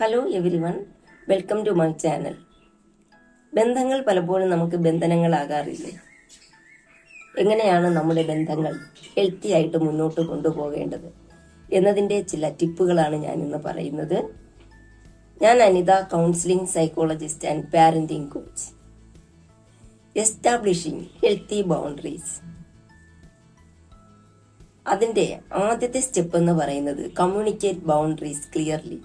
Hello every one welcome to my channel ബന്ധങ്ങൾ പലപ്പോഴും നമുക്ക് ബന്ധനങ്ങളാകാറില്ലേ? എങ്ങനെയാണ് നമ്മുടെ ബന്ധങ്ങൾ ഹെൽത്തി ആയിട്ട് മുന്നോട്ട് കൊണ്ടുപോകേണ്ടത്? എന്നതിന്റെ ചില ടിപ്പുകളാണ് ഞാൻ ഇന്ന് പറയുന്നത്. ഞാൻ Anitha counselling psychologist and parenting coach establishing healthy boundaries അതിന്റെ ആദ്യത്തെ സ്റ്റെപ്പ് എന്ന് പറയുന്നത് കമ്മ്യൂണിക്കേറ്റ് ബൗണ്ടറീസ് ക്ലിയർലി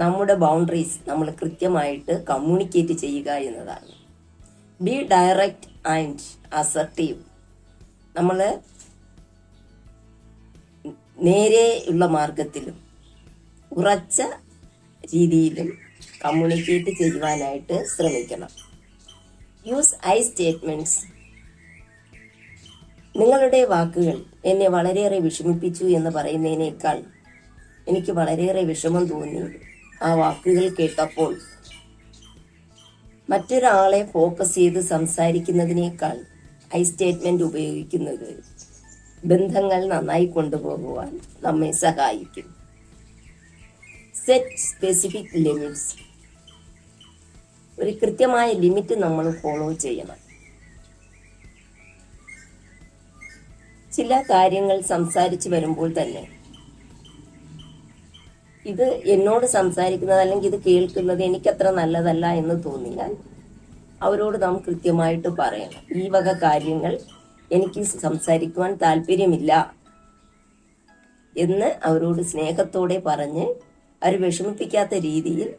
നമ്മുടെ ബൗണ്ടറീസ് നമ്മൾ കൃത്യമായിട്ട് കമ്മ്യൂണിക്കേറ്റ് ചെയ്യുക എന്നതാണ്. ബി ഡയറക്റ്റ് ആൻഡ് അസർട്ടീവ് നമ്മൾ നേരെയുള്ള മാർഗത്തിലും ഉറച്ച രീതിയിലും കമ്മ്യൂണിക്കേറ്റ് ചെയ്യുവാനായിട്ട് ശ്രമിക്കണം. യൂസ് ഐ സ്റ്റേറ്റ്മെന്റ്സ് നിങ്ങളുടെ വാക്കുകൾ എന്നെ വളരെയേറെ വിഷമിപ്പിച്ചു എന്ന് പറയുന്നതിനേക്കാൾ എനിക്ക് വളരെയേറെ വിഷമം തോന്നി ആ വാക്കുകൾ കേട്ടപ്പോൾ മറ്റൊരാളെ ഫോക്കസ് ചെയ്ത് സംസാരിക്കുന്നതിനേക്കാൾ ഐ സ്റ്റേറ്റ്മെന്റ് ഉപയോഗിക്കുന്നത് ബന്ധങ്ങൾ നന്നായി കൊണ്ടുപോകുവാൻ നമ്മെ സഹായിക്കും. സെറ്റ് സ്പെസിഫിക് ലിമിറ്റ്സ് ഒരു കൃത്യമായ ലിമിറ്റ് നമ്മൾ ഫോളോ ചെയ്യണം. ചില കാര്യങ്ങൾ സംസാരിച്ചു വരുമ്പോൾ തന്നെ ഇത് എന്നോട് സംസാരിക്കുന്നത് അല്ലെങ്കിൽ ഇത് കേൾക്കുന്നത് എനിക്കത്ര നല്ലതല്ല എന്ന് തോന്നിയാൽ അവരോട് നാം കൃത്യമായിട്ട് പറയണം. ഈ വക കാര്യങ്ങൾ എനിക്ക് സംസാരിക്കുവാൻ താല്പര്യമില്ല എന്ന് അവരോട് സ്നേഹത്തോടെ പറഞ്ഞ് അവർ വിഷമിപ്പിക്കാത്ത രീതിയിൽ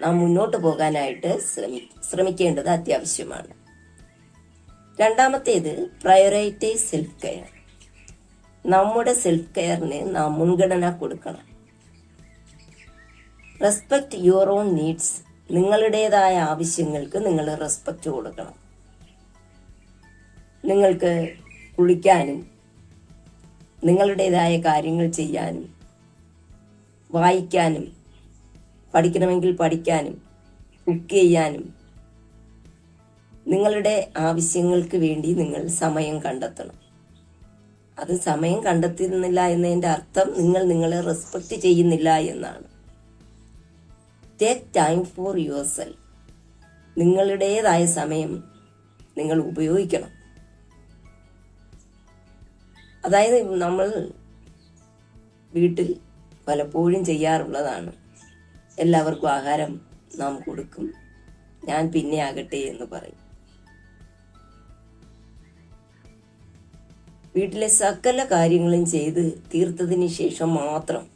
നാം മുന്നോട്ട് പോകാനായിട്ട് ശ്രമി ശ്രമിക്കേണ്ടത് അത്യാവശ്യമാണ്. രണ്ടാമത്തേത് പ്രയോറൈറ്റൈസ് സെൽഫ് കെയർ നമ്മുടെ സെൽഫ് കെയറിന് നാം മുൻഗണന കൊടുക്കണം. റെസ്പെക്ട് യുവർ ഓൺ നീഡ്സ് നിങ്ങളുടേതായ ആവശ്യങ്ങൾക്ക് നിങ്ങൾ റെസ്പെക്റ്റ് കൊടുക്കണം. നിങ്ങൾക്ക് കുളിക്കാനും നിങ്ങളുടേതായ കാര്യങ്ങൾ ചെയ്യാനും വായിക്കാനും പഠിക്കണമെങ്കിൽ പഠിക്കാനും കുക്ക് ചെയ്യാനും നിങ്ങളുടെ ആവശ്യങ്ങൾക്ക് വേണ്ടി നിങ്ങൾ സമയം കണ്ടെത്തണം. അത് സമയം കണ്ടെത്തുന്നില്ല എന്നതിന്റെ അർത്ഥം നിങ്ങൾ നിങ്ങളെ റെസ്പെക്റ്റ് ചെയ്യുന്നില്ല എന്നാണ്. Take time for your self നിങ്ങളുടേതായ സമയം നിങ്ങൾ ഉപയോഗിക്കണം. അതായത് നമ്മൾ വീട്ടിൽ പലപ്പോഴും ചെയ്യാറുള്ളതാണ്. എല്ലാവർക്കും ആഹാരം നാം കൊടുക്കും. ഞാൻ പിന്നെ ആകട്ടെ എന്ന് പറയും. വീട്ടിലെ സകല കാര്യങ്ങളും ചെയ്ത് തീർത്തതിന് ശേഷം മാത്രം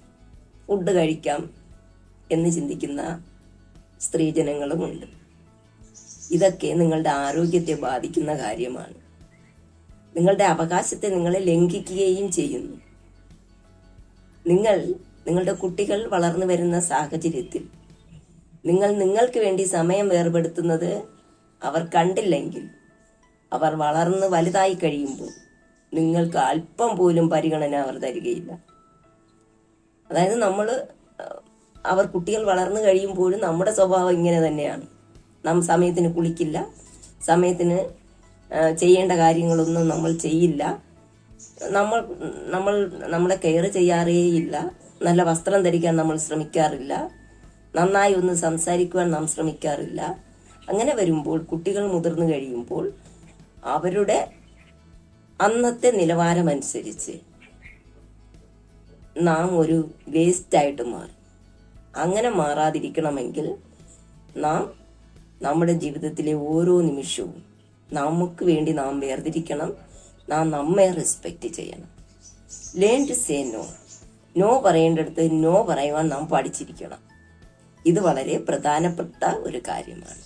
ഫുഡ് കഴിക്കാം. എന്ന് ചിന്തിക്കുന്ന സ്ത്രീജനങ്ങളുമുണ്ട്. ഇതൊക്കെ നിങ്ങളുടെ ആരോഗ്യത്തെ ബാധിക്കുന്ന കാര്യമാണ്. നിങ്ങളുടെ അവകാശത്തെ നിങ്ങളെ ലംഘിക്കുകയും ചെയ്യുന്നു. നിങ്ങൾ നിങ്ങളുടെ കുട്ടികൾ വളർന്നു വരുന്ന സാഹചര്യത്തിൽ നിങ്ങൾ നിങ്ങൾക്ക് വേണ്ടി സമയം വേർപെടുത്തുന്നത് അവർ കണ്ടില്ലെങ്കിൽ അവർ വളർന്ന് വലുതായി കഴിയുമ്പോൾ നിങ്ങൾക്ക് അല്പം പോലും പരിഗണന അവർ തരികയില്ല. അതായത് നമ്മൾ അവർ കുട്ടികൾ വളർന്നു കഴിയുമ്പോഴും നമ്മുടെ സ്വഭാവം ഇങ്ങനെ തന്നെയാണ്. നാം സമയത്തിന് കുളിക്കില്ല. സമയത്തിന് ചെയ്യേണ്ട കാര്യങ്ങളൊന്നും നമ്മൾ ചെയ്യില്ല. നമ്മൾ നമ്മൾ നമ്മളെ കെയർ ചെയ്യാറേയില്ല. നല്ല വസ്ത്രം ധരിക്കാൻ നമ്മൾ ശ്രമിക്കാറില്ല. നന്നായി ഒന്ന് സംസാരിക്കുവാൻ നാം ശ്രമിക്കാറില്ല. അങ്ങനെ വരുമ്പോൾ കുട്ടികൾ മുതിർന്നു കഴിയുമ്പോൾ അവരുടെ അന്നത്തെ നിലവാരമനുസരിച്ച് നാം ഒരു വേസ്റ്റായിട്ട് മാറും. അങ്ങനെ മാറാതിരിക്കണമെങ്കിൽ നാം നമ്മുടെ ജീവിതത്തിലെ ഓരോ നിമിഷവും നമുക്ക് വേണ്ടി നാം വേർതിരിക്കണം. നാം നമ്മെ റെസ്പെക്റ്റ് ചെയ്യണം. Learn to say no no പറയേണ്ടടുത്ത് no പറയുവാൻ നാം പഠിച്ചിരിക്കണം ഇത് വളരെ പ്രധാനപ്പെട്ട ഒരു കാര്യമാണ്.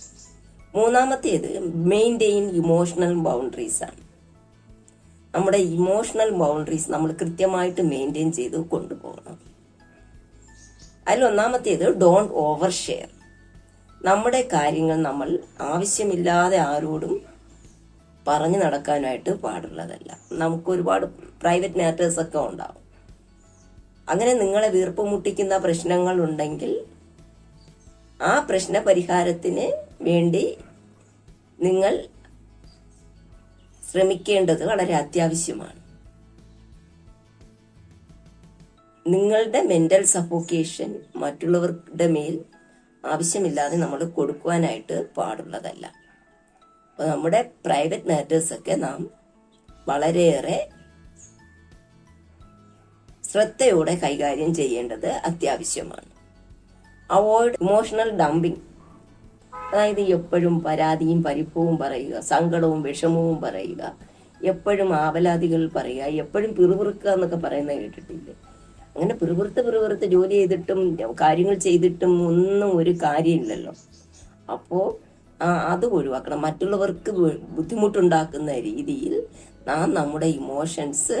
മൂന്നാമത്തേത് മെയിന്റെയിൻ ഇമോഷണൽ ബൗണ്ടറീസ് ആണ്. നമ്മുടെ ഇമോഷണൽ ബൗണ്ടറീസ് നമ്മൾ കൃത്യമായിട്ട് മെയിന്റെയിൻ ചെയ്ത് കൊണ്ടുപോകണം. അതിൽ ഒന്നാമത്തേത് ഡോണ്ട് ഓവർ ഷെയർ നമ്മുടെ കാര്യങ്ങൾ നമ്മൾ ആവശ്യമില്ലാതെ ആരോടും പറഞ്ഞു നടക്കാനായിട്ട് പാടുള്ളതല്ല. നമുക്ക് ഒരുപാട് പ്രൈവറ്റ് മാറ്റേഴ്സ് ഒക്കെ ഉണ്ടാവും. അങ്ങനെ നിങ്ങളെ വീർപ്പ് മുട്ടിക്കുന്ന പ്രശ്നങ്ങൾ ഉണ്ടെങ്കിൽ ആ പ്രശ്ന പരിഹാരത്തിന് വേണ്ടി നിങ്ങൾ ശ്രമിക്കേണ്ടത് വളരെ അത്യാവശ്യമാണ്. നിങ്ങളുടെ മെന്റൽ സഫോക്കേഷൻ മറ്റുള്ളവരുടെ മേൽ ആവശ്യമില്ലാതെ നമ്മൾ കൊടുക്കുവാനായിട്ട് പാടുള്ളതല്ല. അപ്പോൾ നമ്മുടെ പ്രൈവറ്റ് മാറ്റേഴ്സൊക്കെ നാം വളരെയേറെ ശ്രദ്ധയോടെ കൈകാര്യം ചെയ്യേണ്ടത് അത്യാവശ്യമാണ്. അവോയ്ഡ് ഇമോഷണൽ ഡംപിങ് അതായത് എപ്പോഴും പരാതിയും പരിഭവവും പറയുക സങ്കടവും വിഷമവും പറയുക എപ്പോഴും ആവലാതികൾ പറയുക എപ്പോഴും പിറുപിറുക്കുക എന്നൊക്കെ പറയുന്നത് കേട്ടിട്ടില്ലേ? അങ്ങനെ പിറുപിറുത്ത് പിറുപിറുത്ത് ജോലി ചെയ്തിട്ടും കാര്യങ്ങൾ ചെയ്തിട്ടും ഒന്നും ഒരു കാര്യമില്ലല്ലോ. അപ്പോൾ അത് ഒഴിവാക്കണം. മറ്റുള്ളവർക്ക് ബുദ്ധിമുട്ടുണ്ടാക്കുന്ന രീതിയിൽ നാം നമ്മുടെ ഇമോഷൻസ്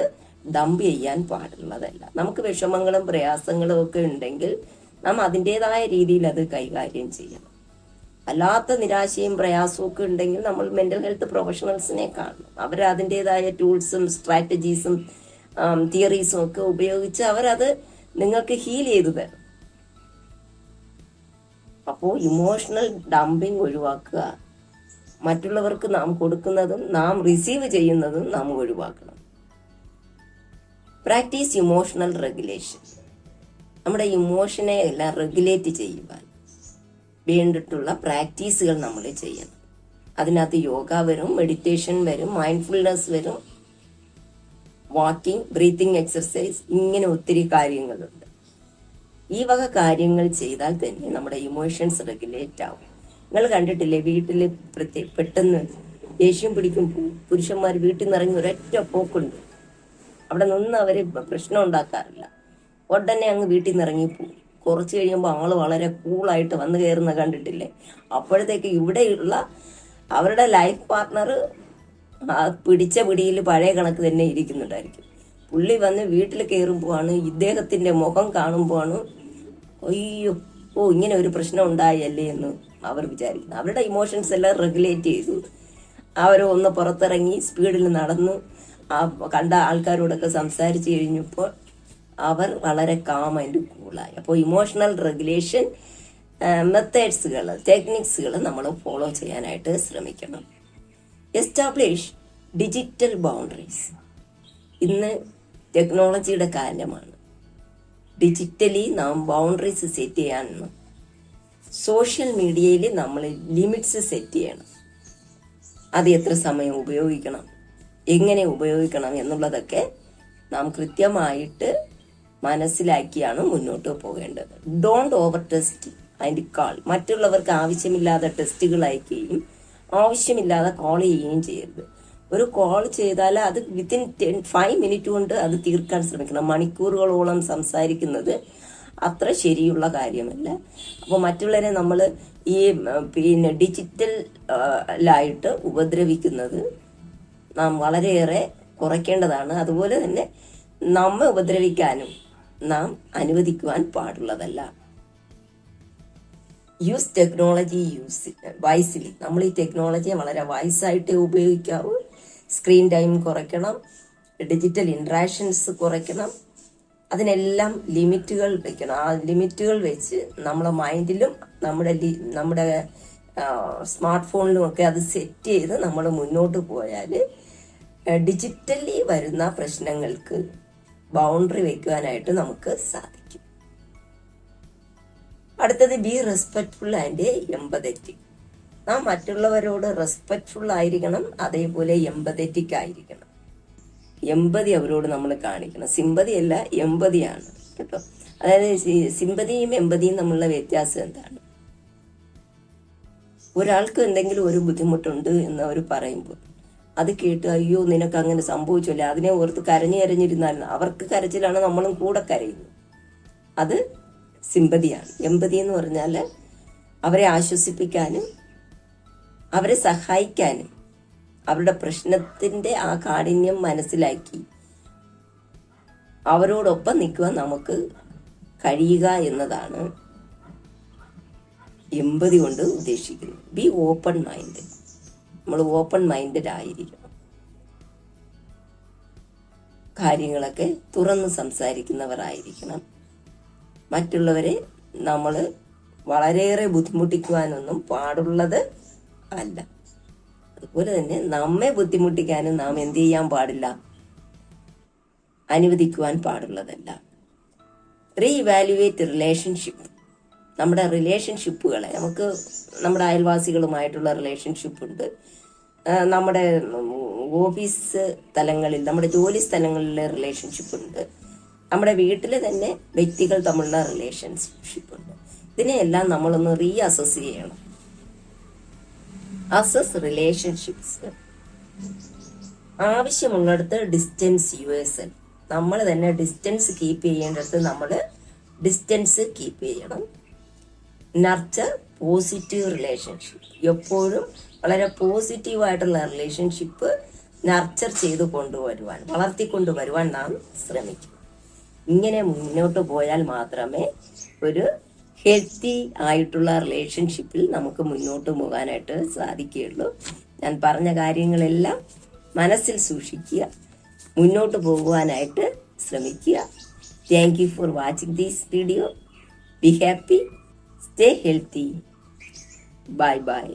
ഡംപ് ചെയ്യാൻ പാടുള്ളതല്ല. നമുക്ക് വിഷമങ്ങളും പ്രയാസങ്ങളും ഒക്കെ ഉണ്ടെങ്കിൽ നാം അതിന്റെതായ രീതിയിൽ അത് കൈകാര്യം ചെയ്യണം. അല്ലാത്ത നിരാശയും പ്രയാസവും ഒക്കെ ഉണ്ടെങ്കിൽ നമ്മൾ മെന്റൽ ഹെൽത്ത് പ്രൊഫഷണൽസിനെ കാണണം. അവർ അതിന്റെതായ ടൂൾസും സ്ട്രാറ്റജീസും തിയറീസും ഒക്കെ ഉപയോഗിച്ച് അവരത് നിങ്ങൾക്ക് ഹീൽ ചെയ്തു തരും. അപ്പോൾ ഇമോഷണൽ ഡംപിങ് ഒഴിവാക്കുക. മറ്റുള്ളവർക്ക് നാം കൊടുക്കുന്നതും നാം റിസീവ് ചെയ്യുന്നതും നാം ഒഴിവാക്കണം. പ്രാക്ടീസ് ഇമോഷണൽ റെഗുലേഷൻ നമ്മുടെ ഇമോഷനെ എല്ലാം റെഗുലേറ്റ് ചെയ്യുവാൻ വേണ്ടിയിട്ടുള്ള പ്രാക്ടീസുകൾ നമ്മൾ ചെയ്യണം. അതിനകത്ത് യോഗ വരും മെഡിറ്റേഷൻ വരും മൈൻഡ്ഫുൾനെസ് വരും വാക്കിംഗ് ബ്രീത്തിങ് എക്സർസൈസ് ഇങ്ങനെ ഒത്തിരി കാര്യങ്ങളുണ്ട്. ഈ വക കാര്യങ്ങൾ ചെയ്താൽ തന്നെ നമ്മുടെ ഇമോഷൻസ് റെഗുലേറ്റ് ആവും. നിങ്ങൾ കണ്ടിട്ടില്ലേ വീട്ടിൽ പ്രത്യേക പെട്ടെന്ന് ദേഷ്യം പിടിക്കും പുരുഷന്മാർ വീട്ടിൽ നിന്ന് ഇറങ്ങി ഒരൊറ്റ പോക്കുണ്ട്. അവിടെ നിന്ന് അവർ പ്രശ്നം ഉണ്ടാക്കാറില്ല. ഉടനെ അങ്ങ് വീട്ടിൽ നിന്ന് ഇറങ്ങി പോകും. കുറച്ച് കഴിയുമ്പോൾ ആൾ വളരെ കൂളായിട്ട് വന്നു കയറുന്ന കണ്ടിട്ടില്ലേ? അപ്പോഴത്തേക്ക് ഇവിടെയുള്ള അവരുടെ ലൈഫ് പാർട്ട്ണർ ആ പിടിച്ച പിടിയിൽ പഴയ കണക്ക് തന്നെ ഇരിക്കുന്നുണ്ടായിരിക്കും. പുള്ളി വന്ന് വീട്ടിൽ കയറുമ്പോഴാണ് ഇദ്ദേഹത്തിന്റെ മുഖം കാണുമ്പോഴാണ് അയ്യോ ഓ ഇങ്ങനെ ഒരു പ്രശ്നം ഉണ്ടായല്ലേ എന്ന് അവർ വിചാരിക്കുന്നു അവരുടെ ഇമോഷൻസ് എല്ലാം റെഗുലേറ്റ് ചെയ്തു. അവർ ഒന്ന് പുറത്തിറങ്ങി സ്പീഡിൽ നടന്നു ആ കണ്ട ആൾക്കാരോടൊക്കെ സംസാരിച്ചു കഴിഞ്ഞപ്പോൾ അവർ വളരെ കാം ആൻഡ് കൂളായി അപ്പോൾ ഇമോഷണൽ റെഗുലേഷൻ മെത്തേഡ്സുകൾ ടെക്നിക്സുകൾ നമ്മൾ ഫോളോ ചെയ്യാനായിട്ട് ശ്രമിക്കണം. എസ്റ്റാബ്ലിഷ് ഡിജിറ്റൽ ബൗണ്ടറീസ് ഇന്ന് ടെക്നോളജിയുടെ കാലമാണ്. ഡിജിറ്റലി നാം ബൗണ്ടറീസ് സെറ്റ് ചെയ്യണം. സോഷ്യൽ മീഡിയയിൽ നമ്മൾ ലിമിറ്റ്സ് സെറ്റ് ചെയ്യണം. അത് എത്ര സമയം ഉപയോഗിക്കണം? എങ്ങനെ ഉപയോഗിക്കണം എന്നുള്ളതൊക്കെ നാം കൃത്യമായിട്ട് മനസ്സിലാക്കിയാണ് മുന്നോട്ട് പോകേണ്ടത്. Don't over test and call മറ്റുള്ളവർക്ക് ആവശ്യമില്ലാത്ത ടെസ്റ്റുകൾ അയക്കുകയും ആവശ്യമില്ലാതെ കോൾ ചെയ്യുകയും ചെയ്യരുത്. ഒരു കോൾ ചെയ്താൽ അത് വിത്തിൻ ടെൻ ഫൈവ് മിനിറ്റ് കൊണ്ട് അത് തീർക്കാൻ ശ്രമിക്കണം. മണിക്കൂറുകളോളം സംസാരിക്കുന്നത് അത്ര ശരിയുള്ള കാര്യമല്ല. അപ്പോൾ മറ്റുള്ളവരെ നമ്മൾ ഈ പിന്നെ ഡിജിറ്റലായിട്ട് ഉപദ്രവിക്കുന്നത് നാം വളരെയേറെ കുറയ്ക്കേണ്ടതാണ്. അതുപോലെ തന്നെ നമ്മെ ഉപദ്രവിക്കാനും നാം അനുവദിക്കുവാൻ പാടുള്ളതല്ല. യൂസ് ടെക്നോളജി യൂസ് വൈസിലി നമ്മൾ ഈ ടെക്നോളജിയെ വളരെ വൈസായിട്ട് ഉപയോഗിക്കാവൂ. സ്ക്രീൻ ടൈം കുറയ്ക്കണം. ഡിജിറ്റൽ ഇൻട്രാക്ഷൻസ് കുറയ്ക്കണം. അതിനെല്ലാം ലിമിറ്റുകൾ വെക്കണം. ആ ലിമിറ്റുകൾ വെച്ച് നമ്മുടെ മൈൻഡിലും നമ്മുടെ നമ്മുടെ സ്മാർട്ട് ഫോണിലും ഒക്കെ അത് സെറ്റ് ചെയ്ത് നമ്മൾ മുന്നോട്ട് പോയാൽ ഡിജിറ്റലി വരുന്ന പ്രശ്നങ്ങൾക്ക് ബൗണ്ടറി വെക്കുവാനായിട്ട് നമുക്ക് സാധിക്കും. അടുത്തത് ബി റെസ്പെക്ട്ഫുൾ ആൻഡ് എമ്പതറ്റിക് നാം മറ്റുള്ളവരോട് റെസ്പെക്ട്ഫുൾ ആയിരിക്കണം അതേപോലെ എമ്പതറ്റിക് ആയിരിക്കണം. എമ്പതി അവരോട് നമ്മൾ കാണിക്കണം. സിമ്പതി അല്ല എമ്പതിയാണ് കേട്ടോ? അതായത് സിമ്പതിയും എമ്പതിയും തമ്മിലുള്ള വ്യത്യാസം എന്താണ്? ഒരാൾക്ക് എന്തെങ്കിലും ഒരു ബുദ്ധിമുട്ടുണ്ട് എന്ന് അവർ പറയുമ്പോൾ അത് കേട്ട് അയ്യോ നിനക്ക് അങ്ങനെ സംഭവിച്ചല്ലേ? അതിനെ ഓർത്ത് കരഞ്ഞു കരഞ്ഞിരുന്നാൽ അവർക്ക് കരച്ചിലാണ് നമ്മളും കൂടെ കരയുന്നത്. അത് സിമ്പതിയാണ്. എമ്പതി എന്ന് പറഞ്ഞാൽ അവരെ ആശ്വസിപ്പിക്കാനും അവരെ സഹായിക്കാനും അവരുടെ പ്രശ്നത്തിന്റെ ആ കാഠിന്യം മനസ്സിലാക്കി അവരോടൊപ്പം നിൽക്കുവാൻ നമുക്ക് കഴിയുക എന്നതാണ് എമ്പതി കൊണ്ട് ഉദ്ദേശിക്കുന്നത്. ബി ഓപ്പൺ മൈൻഡ് നമ്മൾ ഓപ്പൺ മൈൻഡഡ് ആയിരിക്കണം. കാര്യങ്ങളൊക്കെ തുറന്ന് സംസാരിക്കുന്നവരായിരിക്കണം. മറ്റുള്ളവരെ നമ്മൾ വളരെയേറെ ബുദ്ധിമുട്ടിക്കുവാനൊന്നും പാടുള്ളത് അല്ല. അതുപോലെ തന്നെ നമ്മെ ബുദ്ധിമുട്ടിക്കാനും നാം എന്ത് ചെയ്യാൻ പാടില്ല. അനുവദിക്കുവാൻ പാടുള്ളതല്ല. റീവാലുവേറ്റ് റിലേഷൻഷിപ്പ് നമ്മുടെ റിലേഷൻഷിപ്പുകളെ നമുക്ക് നമ്മുടെ അയൽവാസികളുമായിട്ടുള്ള റിലേഷൻഷിപ്പ് ഉണ്ട്. നമ്മുടെ ഓഫീസ് തലങ്ങളിൽ നമ്മുടെ ജോലി സ്ഥലങ്ങളിലെ റിലേഷൻഷിപ്പ് ഉണ്ട്. നമ്മുടെ വീട്ടിൽ തന്നെ വ്യക്തികൾ തമ്മിലുള്ള റിലേഷൻഷിപ്പ് ഉണ്ട്. ഇതിനെയെല്ലാം നമ്മളൊന്ന് റീ അസസ് ചെയ്യണം. അസസ് റിലേഷൻഷിപ്സ് ആവശ്യമുള്ളിടത്ത് ഡിസ്റ്റൻസ് യു എസ് എൽ നമ്മൾ തന്നെ ഡിസ്റ്റൻസ് കീപ്പ് ചെയ്യേണ്ടടുത്ത് നമ്മൾ ഡിസ്റ്റൻസ് കീപ്പ് ചെയ്യണം. നർച്ചർ പോസിറ്റീവ് റിലേഷൻഷിപ്പ് എപ്പോഴും വളരെ പോസിറ്റീവായിട്ടുള്ള റിലേഷൻഷിപ്പ് നർച്ചർ ചെയ്ത് കൊണ്ടുവരുവാൻ വളർത്തിക്കൊണ്ടുവരുവാൻ നാം ശ്രമിക്കും. ഇങ്ങനെ മുന്നോട്ട് പോയാൽ മാത്രമേ ഒരു ഹെൽത്തി ആയിട്ടുള്ള റിലേഷൻഷിപ്പിൽ നമുക്ക് മുന്നോട്ട് പോകാനായിട്ട് സാധിക്കുകയുള്ളൂ. ഞാൻ പറഞ്ഞ കാര്യങ്ങളെല്ലാം മനസ്സിൽ സൂക്ഷിക്കുക മുന്നോട്ട് പോകുവാനായിട്ട് ശ്രമിക്കുക. Thank you for watching these video be happy stay healthy bye bye